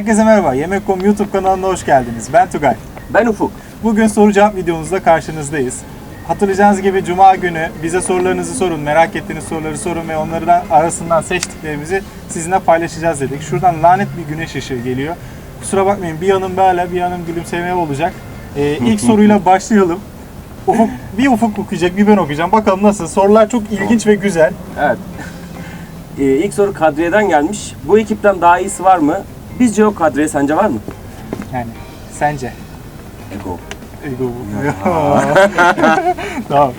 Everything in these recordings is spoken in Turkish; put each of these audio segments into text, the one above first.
Herkese merhaba. Yemek.com YouTube kanalına hoş geldiniz. Ben Tugay. Ben Ufuk. Bugün soru cevap videomuzda karşınızdayız. Hatırlayacağınız gibi Cuma günü bize sorularınızı sorun, merak ettiğiniz soruları sorun ve onlardan arasından seçtiklerimizi sizinle paylaşacağız dedik. Şuradan lanet bir güneş ışığı geliyor. Kusura bakmayın bir yanım böyle bir yanım gülümsemeye olacak. Ee, ilk soruyla başlayalım. Ufuk, bir Ufuk okuyacak bir ben okuyacağım. Bakalım nasıl? Sorular çok ilginç ve güzel. Evet. Ee, ilk soru Kadriye'den gelmiş. Bu ekipten daha iyisi var mı? Bizce yok Kadriye, sence var mı? Yani sence? Ego. Ego bu. tamam.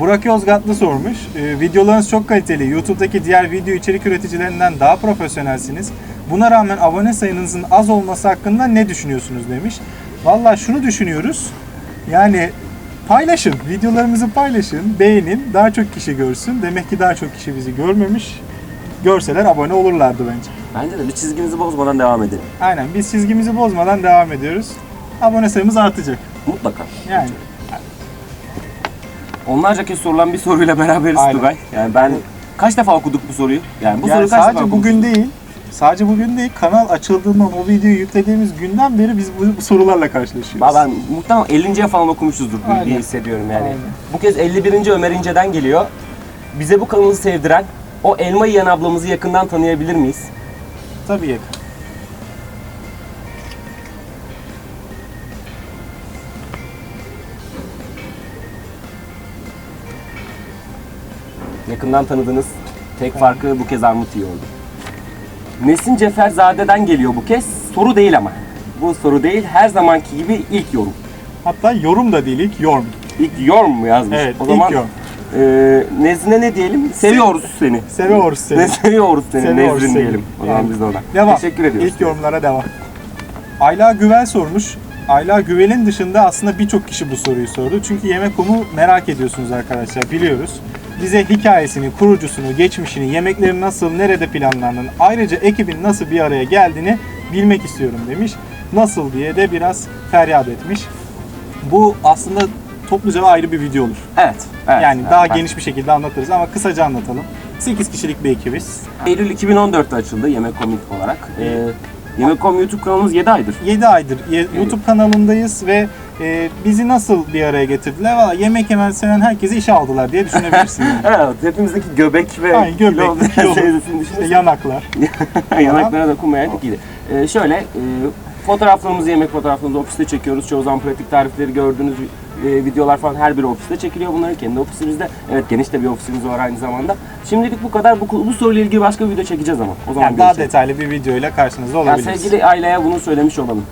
Burak Yozgatlı sormuş. Ee, videolarınız çok kaliteli. YouTube'daki diğer video içerik üreticilerinden daha profesyonelsiniz. Buna rağmen abone sayınızın az olması hakkında ne düşünüyorsunuz demiş. Vallahi şunu düşünüyoruz. Yani paylaşın. Videolarımızı paylaşın. Beğenin. Daha çok kişi görsün. Demek ki daha çok kişi bizi görmemiş. Görseler abone olurlardı bence. Bence de bir çizgimizi bozmadan devam edelim. Aynen. Biz çizgimizi bozmadan devam ediyoruz. Abone sayımız artacak. Mutlaka. Yani. Onlarca kez sorulan bir soruyla beraberiz Aynen. Tugay. Yani ben kaç defa okuduk bu soruyu? Yani bu yani soruyu kaç defa sadece okuduk? bugün değil, sadece bugün değil, kanal açıldığından, o videoyu yüklediğimiz günden beri biz bu, bu sorularla karşılaşıyoruz. Ben muhtemelen 50. falan okumuşuzdur Aynen. diye hissediyorum yani. Aynen. Bu kez 51. Ömer İnce'den geliyor. Bize bu kanalı sevdiren o elma yiyen ablamızı yakından tanıyabilir miyiz? Tabii yakın. Yakından tanıdığınız tek farkı bu kez armut yiyor oldu. Nesin Ceferzade'den geliyor bu kez. Soru değil ama. Bu soru değil. Her zamanki gibi ilk yorum. Hatta yorum da değil, ilk yorum. İlk yorum mu yazmış? Evet, o zaman ilk yorum. E, Nezine ne diyelim? Seviyoruz seni. Seviyoruz seni. Ne seviyoruz seni? Seviyoruz Nezrin seni. diyelim. O zaman Yani. biz de ona. Devam. Teşekkür ediyoruz. İlk yorumlara devam. Ayla Güvel sormuş. Ayla Güvel'in dışında aslında birçok kişi bu soruyu sordu. Çünkü Yemek.com'u merak ediyorsunuz arkadaşlar, biliyoruz. Bize hikayesini, kurucusunu, geçmişini, yemekleri nasıl, nerede planlandığını, ayrıca ekibin nasıl bir araya geldiğini bilmek istiyorum demiş. Nasıl diye de biraz feryat etmiş. Bu aslında topluca ayrı bir video olur. Evet. evet yani evet, daha ben- geniş bir şekilde anlatırız ama kısaca anlatalım. 8 kişilik bir ekibiz. Eylül 2014'te açıldı Yemek Komik olarak. E, Yemek.com YouTube kanalımız 7 aydır. 7 aydır ye- YouTube kanalındayız ve e, bizi nasıl bir araya getirdiler? Valla yemek yemen seven herkesi işe aldılar diye düşünebilirsin. yani. Evet, hepimizdeki göbek ve Aynen, göbek, kilo seviyesini İşte yanaklar. yanaklara dokunmayaydık iyiydi. Ee, şöyle, e, fotoğraflarımızı, yemek fotoğraflarımızı ofiste çekiyoruz. Çoğu zaman pratik tarifleri gördüğünüz e, videolar falan her biri ofiste çekiliyor bunların. Kendi ofisimizde. Evet geniş de bir ofisimiz var aynı zamanda. Şimdilik bu kadar. Bu, bu soruyla ilgili başka bir video çekeceğiz ama. O zaman Yani daha görüşelim. detaylı bir videoyla karşınızda Yani olabiliriz. sevgili Ayla'ya bunu söylemiş olalım.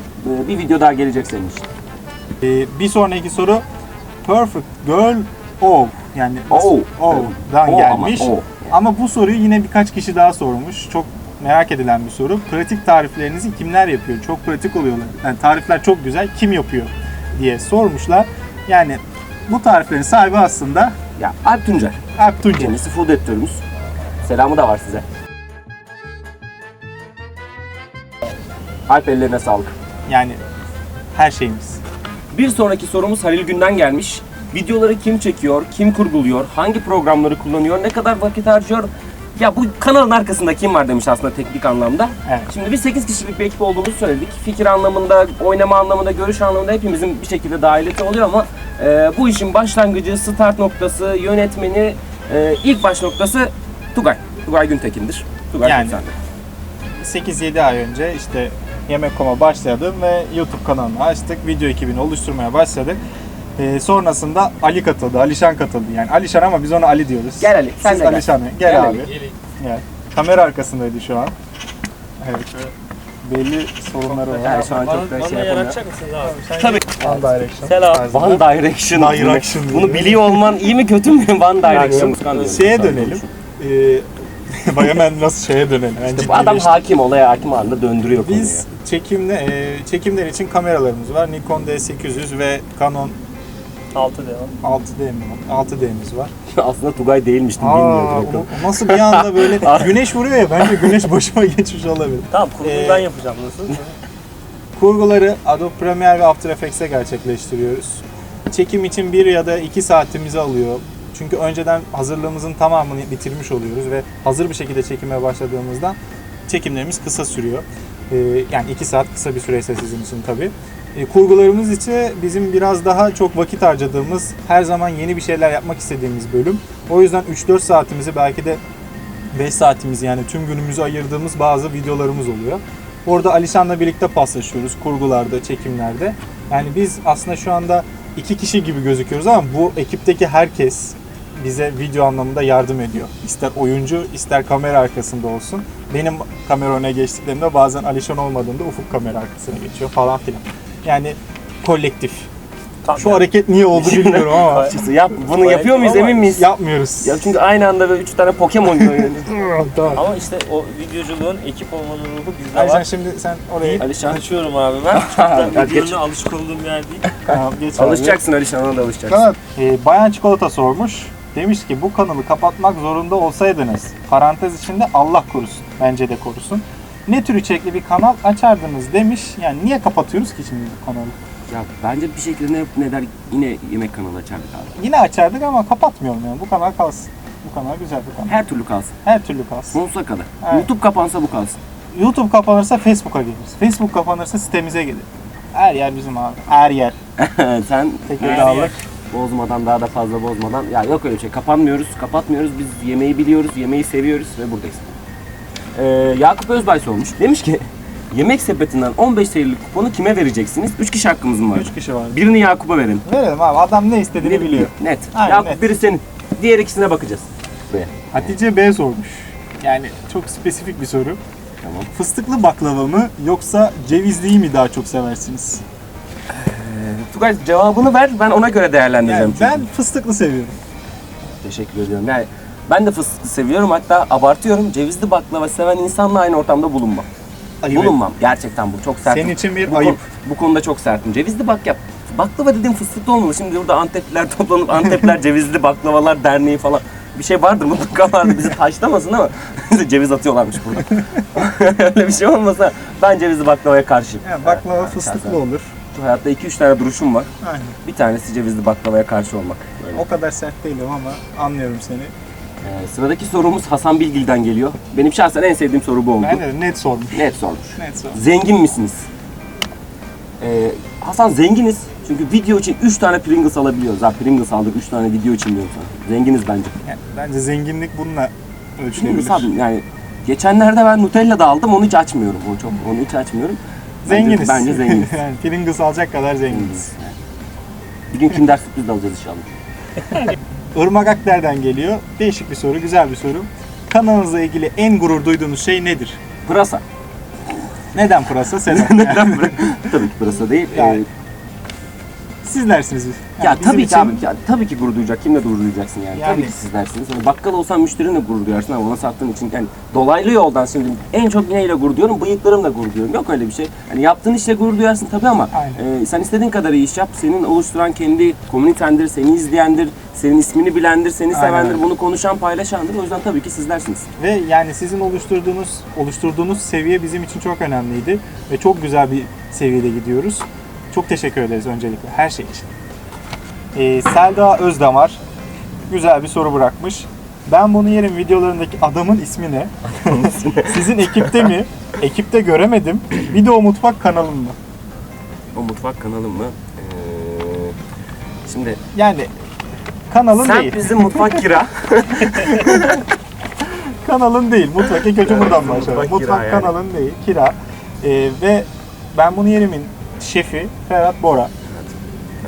Ee, bir video daha gelecek senin için. E, bir sonraki soru Perfect Girl O yani O. O'dan O gelmiş. ama, O. Ama bu soruyu yine birkaç kişi daha sormuş. Çok merak edilen bir soru. Pratik tariflerinizi kimler yapıyor? Çok pratik oluyorlar. Yani tarifler çok güzel. Kim yapıyor diye sormuşlar. Yani bu tariflerin sahibi aslında Ya Alp Tuncer. Alp Tuncer. Kendisi food editörümüz. Selamı da var size. Alp ellerine sağlık. Yani her şeyimiz. Bir sonraki sorumuz Halil Gün'den gelmiş. Videoları kim çekiyor, kim kurguluyor, hangi programları kullanıyor, ne kadar vakit harcıyor? Ya bu kanalın arkasında kim var demiş aslında teknik anlamda. Evet. Şimdi biz 8 kişilik bir ekip olduğumuzu söyledik. Fikir anlamında, oynama anlamında, görüş anlamında hepimizin bir şekilde dahiliyeti oluyor ama e, bu işin başlangıcı, start noktası, yönetmeni, e, ilk baş noktası Tugay. Tugay Güntekin'dir. Tugay Yani. Güntekin. 8-7 ay önce işte Yemek.com'a başladım ve YouTube kanalını açtık. Video ekibini oluşturmaya başladık. Ee, sonrasında Ali katıldı, Alişan katıldı. Yani Alişan ama biz ona Ali diyoruz. Gel Ali, sen Siz de gel. Alişan'ı. Gel, Gel abi. Ali. Gel. Kamera arkasındaydı şu an. Evet. Belli sorunları var. Yani şu an çok da şey yapamıyor. yaratacak mısınız abi? Tabii. One Direction. Selam. tarzında. One Direction. Direction Bunu, bunu biliyor olman iyi mi kötü mü? One Direction. Şeye dönelim. Ee, bak hemen nasıl şeye dönelim. Yani İşte bu adam ciddileştik. hakim, olaya hakim halinde döndürüyor konuyu. Biz çekimde e, çekimler için kameralarımız var. Nikon D800 ve Canon 6 devam. 6D mi var? 6D'miz var. Aslında Tugay değilmiştim, Aa, bilmiyordum. o, nasıl bir anda böyle güneş vuruyor ya bence güneş başıma geçmiş olabilir. Tamam kurguyu Ee, ben yapacağım nasıl? Kurguları Adobe Premiere ve After Effects'e gerçekleştiriyoruz. Çekim için bir ya da iki saatimizi alıyor. Çünkü önceden hazırlığımızın tamamını bitirmiş oluyoruz ve hazır bir şekilde çekime başladığımızda çekimlerimiz kısa sürüyor. Ee, yani 2 saat kısa bir süreyse sizin için tabii. Ee, kurgularımız ise bizim biraz daha çok vakit harcadığımız, her zaman yeni bir şeyler yapmak istediğimiz bölüm. O yüzden 3-4 saatimizi belki de 5 saatimizi yani tüm günümüzü ayırdığımız bazı videolarımız oluyor. Orada Alişan'la birlikte paslaşıyoruz kurgularda, çekimlerde. Yani biz aslında şu anda iki kişi gibi gözüküyoruz ama bu ekipteki herkes bize video anlamında yardım ediyor. İster oyuncu, ister kamera arkasında olsun. Benim kamera öne geçtiklerimde bazen Alişan olmadığında Ufuk kamera arkasına geçiyor falan filan. Yani kolektif. Tam Şu yani. hareket niye oldu bilmiyorum ama yap, bunu yapıyor muyuz emin miyiz? yapmıyoruz. Ya çünkü aynı anda böyle üç tane Pokemon oynuyor. Tamam. Ama işte o videoculuğun ekip olmanın ruhu bizde Alişan var. şimdi sen oraya Alişan. Açıyorum abi ben. Çok Hadi da geç. videonun alışık olduğum yer değil. tamam, geç. Alışacaksın Alişan, ona da alışacaksın. Tamam. Ee, Bayan Çikolata sormuş. Demiş ki bu kanalı kapatmak zorunda olsaydınız parantez içinde Allah korusun. Bence de korusun. Ne tür içerikli bir kanal açardınız demiş. Yani niye kapatıyoruz ki şimdi bu kanalı? Ya bence bir şekilde ne, ne der yine yemek kanalı açardık abi. Yine açardık ama kapatmayalım yani. Bu kanal kalsın. Bu kanal güzel bir kanal. Her türlü kalsın. Her türlü kalsın. Sonsuza kadar. Evet. YouTube kapansa bu kalsın. YouTube kapanırsa Facebook'a geliriz. Facebook kapanırsa sitemize gelir. Her yer bizim abi. Her yer. Sen Tekirdağlık. bozmadan daha da fazla bozmadan. Ya yok öyle şey. Kapanmıyoruz, kapatmıyoruz. Biz yemeği biliyoruz, yemeği seviyoruz ve buradayız. Ee, Yakup Özbay sormuş. Demiş ki yemek sepetinden 15 TL'lik kuponu kime vereceksiniz? 3 kişi hakkımız mı var? 3 kişi var. Birini Yakup'a verin. Verelim abi. Adam ne istediğini biliyor. Net. Aynen, Yakup net. biri senin. Diğer ikisine bakacağız. Buraya. Hatice B sormuş. Yani çok spesifik bir soru. Tamam. Fıstıklı baklava mı yoksa cevizliyi mi daha çok seversiniz? Tugay cevabını ver. Ben ona göre değerlendireceğim. Yani ben fıstıklı seviyorum. Teşekkür ediyorum. Yani ben de fıstıklı seviyorum. Hatta abartıyorum. Cevizli baklava seven insanla aynı ortamda bulunmam. Ayıp Bulunmam. Gerçekten bu çok sert. Senin için bir bu, ayıp. konu- bu konuda çok sertim. Cevizli bak yap. Baklava dediğim fıstıklı olmalı. Şimdi burada Antepliler toplanıp Antepler Cevizli Baklavalar Derneği falan bir şey vardır mutlaka vardır. Bizi taşlamasın ama bize ceviz atıyorlarmış burada. Öyle bir şey olmasa ben cevizli baklavaya karşıyım. Yani baklava Evet, fıstıklı olur. Şu hayatta 2-3 tane duruşum var. Aynen. Bir tanesi cevizli baklavaya karşı olmak. Böyle. O kadar sert değilim ama anlıyorum seni. Ee, sıradaki sorumuz Hasan Bilgil'den geliyor. Benim şahsen en sevdiğim soru bu oldu. Ben de net sormuş. Net sormuş. Net sormuş. Zengin misiniz? Ee, Hasan zenginiz. Çünkü video için 3 tane Pringles alabiliyoruz. Ha Pringles aldık 3 tane video için diyorum sana. Zenginiz bence. Yani bence zenginlik bununla Pringles ölçülebilir. abi yani geçenlerde ben Nutella da aldım onu hiç açmıyorum. Onu çok onu hiç açmıyorum. Bence- Zenginiz. Bence zenginiz. yani Pringles alacak kadar zenginiz. Zenginiz. Bir gün Kinder sürpriz de alacağız inşallah. Irmak Akder'den geliyor. Değişik bir soru, güzel bir soru. Kanalınızla ilgili en gurur duyduğunuz şey nedir? Pırasa. Neden pırasa? Selam. Neden pırasa? Tabii ki pırasa değil. Yani Siz dersiniz. Yani ya tabii ki abi. Ya, tabii ki gurur duyacak. Kimle gurur duyacaksın yani? Yani. Tabii ki siz dersiniz. Hani bakkal olsan müşterinle gurur duyarsın ama ona sattığın için yani dolaylı yoldan şimdi en çok neyle gurur duyuyorum? Bıyıklarımla gurur duyuyorum. Yok öyle bir şey. Hani yaptığın işle gurur duyarsın tabii ama Aynen. e, sen istediğin kadar iyi iş yap. Senin oluşturan kendi komünitendir, seni izleyendir, senin ismini bilendir, seni Aynen sevendir, bunu konuşan, paylaşandır. O yüzden tabii ki sizlersiniz. Ve yani sizin oluşturduğunuz oluşturduğunuz seviye bizim için çok önemliydi ve çok güzel bir seviyede gidiyoruz. Çok teşekkür ederiz öncelikle her şey için. Ee, Selda Özdamar güzel bir soru bırakmış. Ben bunu yerim videolarındaki adamın ismi ne? Sizin ekipte mi? Ekipte göremedim. Video Mutfak kanalım mı? O mutfak kanalım mı? Ee, şimdi Yani kanalın sen değil. bizim mutfak kira. Kanalın değil. Mutfak ilk önce buradan başlayalım. mutfak Mutfak kira yani. kanalın değil. Kira. Ee, ve ben bunu yerimin şefi Ferhat Bora.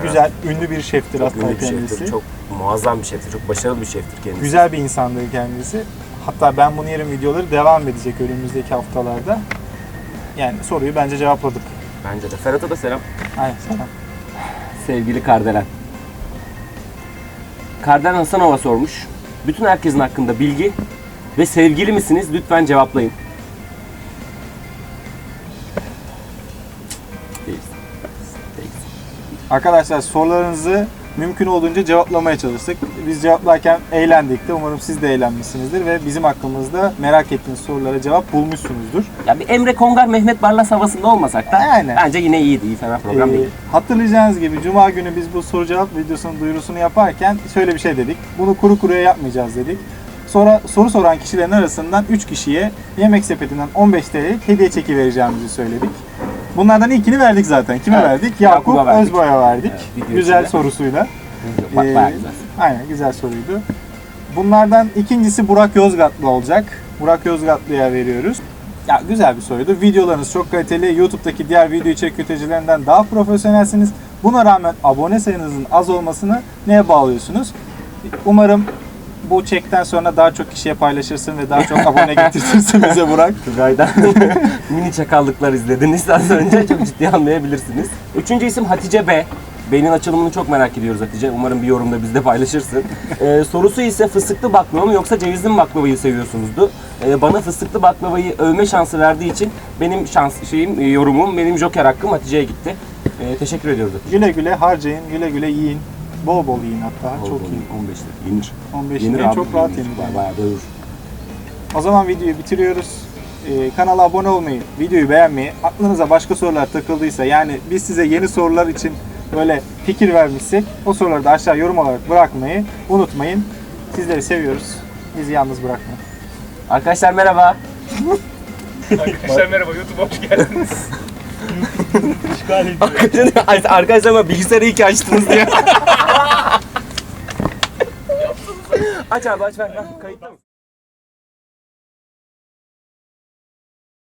Güzel, ünlü bir şeftir Çok hatta ünlü bir kendisi. şeftir. Çok muazzam bir şeftir. Çok başarılı bir şeftir kendisi. Güzel bir insandır kendisi. Hatta ben bunu yerim videoları devam edecek önümüzdeki haftalarda. Yani soruyu bence cevapladık. Bence de. Ferhat'a da selam. Aynen selam. Sevgili Kardelen. Kardelen Hasanova sormuş. Bütün herkesin hakkında bilgi ve sevgili misiniz? Lütfen cevaplayın. Arkadaşlar sorularınızı mümkün olduğunca cevaplamaya çalıştık. Biz cevaplarken eğlendik de. Umarım siz de eğlenmişsinizdir ve bizim hakkımızda merak ettiğiniz sorulara cevap bulmuşsunuzdur. Ya bir Emre Kongar, Mehmet Barlas havasında olmasak da Aynen. bence yine iyiydi. İyi fena program Ee, değil. hatırlayacağınız gibi Cuma günü biz bu soru cevap videosunun duyurusunu yaparken şöyle bir şey dedik. Bunu kuru kuruya yapmayacağız dedik. sonra soru soran kişilerin arasından 3 kişiye Yemek Sepeti'nden 15 TL'lik hediye çeki vereceğimizi söyledik. Bunlardan ilkini verdik zaten. Kime Evet, verdik? Yakup verdik. Özboy'a verdik. Evet, güzel içinde. sorusuyla. Bak Ee, güzel. Aynen güzel soruydu. Bunlardan ikincisi Burak Yozgatlı olacak. Burak Yozgatlı'ya veriyoruz. Ya güzel bir soruydu. Videolarınız çok kaliteli. YouTube'daki diğer video içerik üreticilerinden daha profesyonelsiniz. Buna rağmen abone sayınızın az olmasını neye bağlıyorsunuz? Umarım bu çekten sonra daha çok kişiye paylaşırsın ve daha çok abone getirtirsin bize Burak. Tugay'dan mini çakallıklar izlediniz az önce. Çok ciddi anlayabilirsiniz. Üçüncü isim Hatice B. Beynin açılımını çok merak ediyoruz Hatice. Umarım bir yorumda bizde paylaşırsın. Ee, sorusu ise fıstıklı baklava mı yoksa cevizli mi baklavayı seviyorsunuzdu? Ee, bana fıstıklı baklavayı övme şansı verdiği için benim şans şeyim, yorumum, benim joker hakkım Hatice'ye gitti. Ee, teşekkür ediyoruz Hatice. Güle güle harcayın, güle güle yiyin. Bol bol yiyin hatta. çok iyi. 15 lira. Yenir. 15 Yenir liraya abi. çok rahat yenir. yenir. Bayağı, bayağı doyurur. O zaman videoyu bitiriyoruz. Ee, kanala abone olmayı, videoyu beğenmeyi, aklınıza başka sorular takıldıysa yani biz size yeni sorular için böyle fikir vermişsek o soruları da aşağı yorum olarak bırakmayı unutmayın. Sizleri seviyoruz. Bizi yalnız bırakmayın. Arkadaşlar merhaba. Arkadaşlar merhaba YouTube'a hoş geldiniz. İşgal ediyor. Arkadaşlar ama bilgisayarı iyi ki açtınız diye. あじゃあバイバイ。